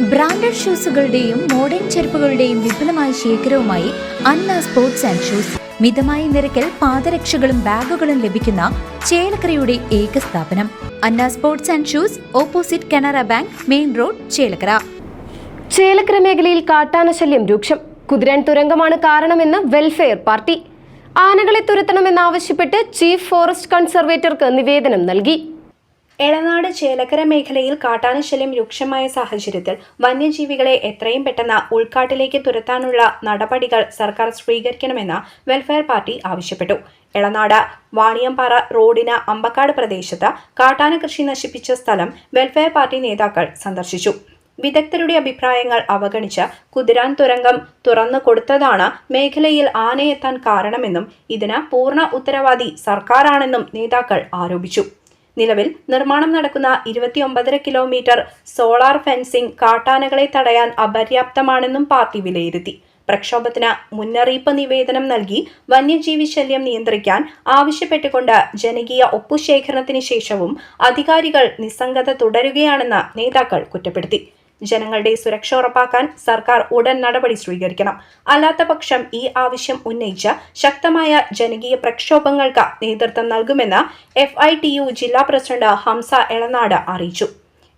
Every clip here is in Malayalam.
ബ്രാൻഡഡ് ഷൂസുകളുടെയും മോഡേൺ ചെരുപ്പുകളുടെയും വിപുലമായ ശേഖരവുമായി അന്ന സ്പോർട്സ് ആൻഡ് ഷൂസ് മിതമായ നിരക്കിൽ പാദരക്ഷകളും ബാഗുകളും ലഭിക്കുന്ന ചേലക്കരയുടെ ഏക സ്ഥാപനം. Anna sports and shoes opposite Canara bank main road Chelakkara. Chelakkara മേഖലയിൽ കാട്ടാന ശല്യം രൂക്ഷം. കുതിരൻ തുരങ്കമാണ് കാരണമെന്ന് വെൽഫെയർ പാർട്ടി ആനകളെ തുരത്തണമെന്നാവശ്യപ്പെട്ട് ചീഫ് ഫോറസ്റ്റ് കൺസർവേറ്റർക്ക് നിവേദനം നൽകി. എളനാട് ചേലക്കര മേഖലയിൽ കാട്ടാനശല്യം രൂക്ഷമായ സാഹചര്യത്തിൽ വന്യജീവികളെ എത്രയും പെട്ടെന്ന് ഉൾക്കാട്ടിലേക്ക് തുരത്താനുള്ള നടപടികൾ സർക്കാർ സ്വീകരിക്കണമെന്ന് വെൽഫെയർ പാർട്ടി ആവശ്യപ്പെട്ടു. എളനാട് വാണിയമ്പാറ റോഡിന് അമ്പക്കാട് പ്രദേശത്ത് കാട്ടാന കൃഷി നശിപ്പിച്ച സ്ഥലം വെൽഫെയർ പാർട്ടി നേതാക്കൾ സന്ദർശിച്ചു. വിദഗ്ധരുടെ അഭിപ്രായങ്ങൾ അവഗണിച്ച് കുതിരാൻ തുരങ്കം തുറന്നു കൊടുത്തതാണ് മേഖലയിൽ ആനയെത്താൻ കാരണമെന്നും ഇതിന് പൂർണ ഉത്തരവാദി സർക്കാരാണെന്നും നേതാക്കൾ ആരോപിച്ചു. നിലവിൽ നിർമ്മാണം നടക്കുന്ന ഇരുപത്തിയൊമ്പതര കിലോമീറ്റർ സോളാർ ഫെൻസിംഗ് കാട്ടാനകളെ തടയാൻ അപര്യാപ്തമാണെന്നും പാർട്ടി വിലയിരുത്തി. പ്രക്ഷോഭത്തിന് മുന്നറിയിപ്പ് നിവേദനം നൽകി വന്യജീവി ശല്യം നിയന്ത്രിക്കാൻ ആവശ്യപ്പെട്ടുകൊണ്ട് ജനകീയ ഒപ്പുശേഖരണത്തിന് ശേഷവും അധികാരികൾ നിസ്സംഗത തുടരുകയാണെന്ന് നേതാക്കൾ കുറ്റപ്പെടുത്തി. ജനങ്ങളുടെ സുരക്ഷ ഉറപ്പാക്കാൻ സർക്കാർ ഉടൻ നടപടി സ്വീകരിക്കണം. അല്ലാത്ത പക്ഷം ഈ ആവശ്യം ഉന്നയിച്ച് ശക്തമായ ജനകീയ പ്രക്ഷോഭങ്ങൾക്ക് നേതൃത്വം നൽകുമെന്ന് എഫ് ഐ ടി യു ജില്ലാ പ്രസിഡന്റ് ഹംസ എളനാട് അറിയിച്ചു.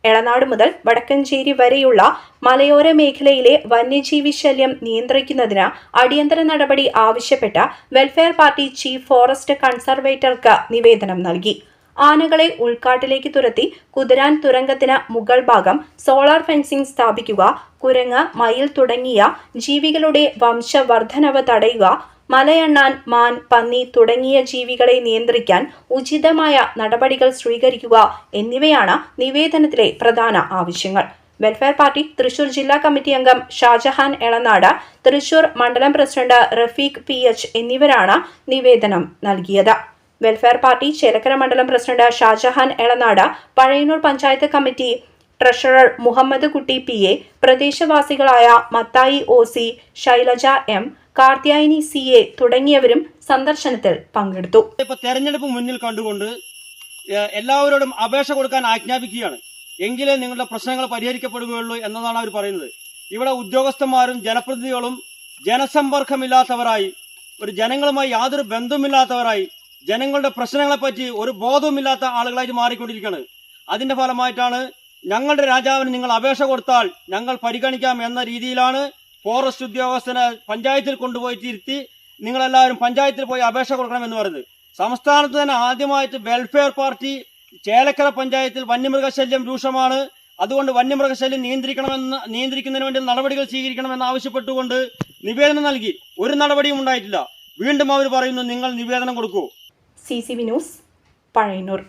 എളനാട് മുതൽ വടക്കഞ്ചേരി വരെയുള്ള മലയോര മേഖലയിലെ വന്യജീവി ശല്യം നിയന്ത്രിക്കുന്നതിന് അടിയന്തര നടപടി ആവശ്യപ്പെട്ട വെൽഫെയർ പാർട്ടി ചീഫ് ഫോറസ്റ്റ് കൺസർവേറ്റർക്ക് നിവേദനം നൽകി. ആനകളെ ഉൾക്കാട്ടിലേക്ക് തുരത്തി കുതിരാൻ തുരങ്കത്തിന് മുകൾ ഭാഗം സോളാർ ഫെൻസിംഗ് സ്ഥാപിക്കുക കുരങ്ങ് മയിൽ തുടങ്ങിയ ജീവികളുടെ വംശവർദ്ധനവ് തടയുക മലയണ്ണാൻ മാൻ പന്നി തുടങ്ങിയ ജീവികളെ നിയന്ത്രിക്കാൻ ഉചിതമായ നടപടികൾ സ്വീകരിക്കുക എന്നിവയാണ് നിവേദനത്തിലെ പ്രധാന ആവശ്യങ്ങൾ. വെൽഫെയർ പാർട്ടി തൃശൂർ ജില്ലാ കമ്മിറ്റി അംഗം ഷാജഹാൻ എളനാട് തൃശൂർ മണ്ഡലം പ്രസിഡന്റ് റഫീഖ് പി എന്നിവരാണ് നിവേദനം നൽകിയത്. വെൽഫെയർ പാർട്ടി ചേലക്കര മണ്ഡലം president Shajahan Elanad Pazhayannur panchayat committee treasurer Muhammad Kutty P A പ്രദേശവാസികളായ Mathai O C Shailaja M Karthyayani C A തുടങ്ങിയവരും സന്ദർശനത്തിൽ പങ്കെടുത്തു. തെരഞ്ഞെടുപ്പ് മുന്നിൽ കണ്ടുകൊണ്ട് എല്ലാവരോടും അപേക്ഷ കൊടുക്കാൻ ആജ്ഞാപിക്കുകയാണ്. എങ്കിലേ നിങ്ങളുടെ പ്രശ്നങ്ങൾ പരിഹരിക്കപ്പെടുകയുള്ളൂ എന്നതാണ് അവർ പറയുന്നത്. ഇവിടെ ഉദ്യോഗസ്ഥന്മാരും ജനപ്രതിനിധികളും ജനസമ്പർക്കമില്ലാത്തവരായി ഒരു ജനങ്ങളുമായി യാതൊരു ബന്ധവുമില്ലാത്തവരായി ജനങ്ങളുടെ പ്രശ്നങ്ങളെപ്പറ്റി ഒരു ബോധവുമില്ലാത്ത ആളുകളായിട്ട് മാറിക്കൊണ്ടിരിക്കുകയാണ്. അതിന്റെ ഫലമായിട്ടാണ് ഞങ്ങളുടെ രാജാവിന് നിങ്ങൾ അപേക്ഷ കൊടുത്താൽ ഞങ്ങൾ പരിഗണിക്കാം എന്ന രീതിയിലാണ് ഫോറസ്റ്റ് ഉദ്യോഗസ്ഥനെ പഞ്ചായത്തിൽ കൊണ്ടുപോയി തിരുത്തി നിങ്ങളെല്ലാവരും പഞ്ചായത്തിൽ പോയി അപേക്ഷ കൊടുക്കണം എന്ന് പറയുന്നത്. സംസ്ഥാനത്ത് തന്നെ ആദ്യമായിട്ട് വെൽഫെയർ പാർട്ടി ചേലക്കര പഞ്ചായത്തിൽ വന്യമൃഗശല്യം രൂക്ഷമാണ്. അതുകൊണ്ട് വന്യമൃഗശല്യം നിയന്ത്രിക്കണമെന്ന് നിയന്ത്രിക്കുന്നതിന് വേണ്ടി നടപടികൾ സ്വീകരിക്കണമെന്ന് ആവശ്യപ്പെട്ടുകൊണ്ട് നിവേദനം നൽകി. ഒരു നടപടിയും ഉണ്ടായിട്ടില്ല. വീണ്ടും അവർ പറയുന്നു നിങ്ങൾ നിവേദനം കൊടുക്കൂ. C C V news Pazhayannur